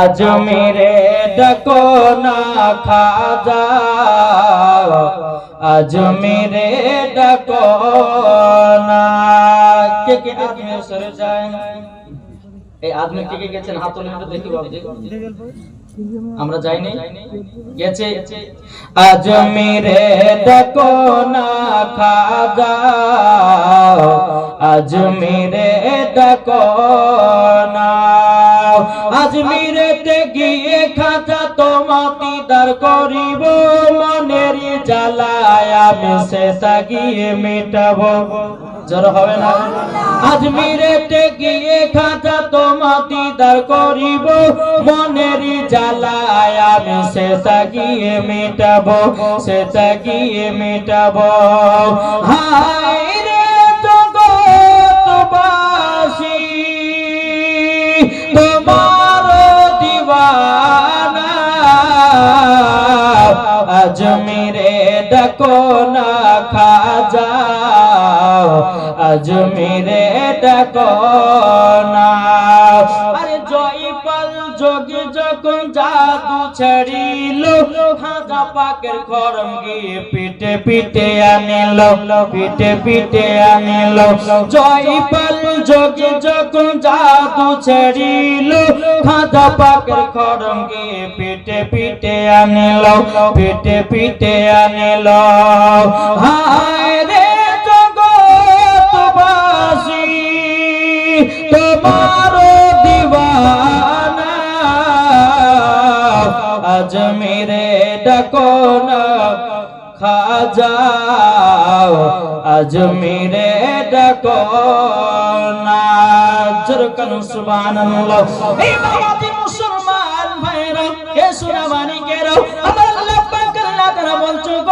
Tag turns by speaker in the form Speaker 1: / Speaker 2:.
Speaker 1: আজমিরে ডাকো না খাজা। আজমিরে ডাকো না। কে কে আজমির যায়? এই আজমির কে কে গেছেন? হাত তুলে দেখি বাবুজি আমরা যাইনি? গেছে? আজমিরে ডাকো না খাজা। আজমিরে ডাকো না আজমিরেতে গিয়ে খাজা তোমা দিদার করিব, মনের জ্বালায় আমি গিয়ে মেটাবো। জোর হবে না? আজমিরেতে গিয়ে খাজা করিব, মনের জ্বালায় আমি গিয়ে মেটাবো সে গিয়ে মেটাবো। হায় আজমিরে ডাকো না খাজা। আজমিরে ডাকো না। আরে জয়পাল যোগী যখন জাদু ছাড়িল খাজা পাকের খরম গিয়ে পিটে পিটে আনিল পিটে পিটে আনিল। জয়পাল যোগী যখন জাদু ছাড়িল খাজা পাকের খরম গিয়ে পিটে পিটে আনিল পিটে পিটে আনিল। হায় আজমিরে ডাকো না, খাজা, আজমিরে ডাকো না। জরকান সুবহানাল্লাহ। এই বাবাজি মুসলমান ভাইরা কে সুনামানি কেরো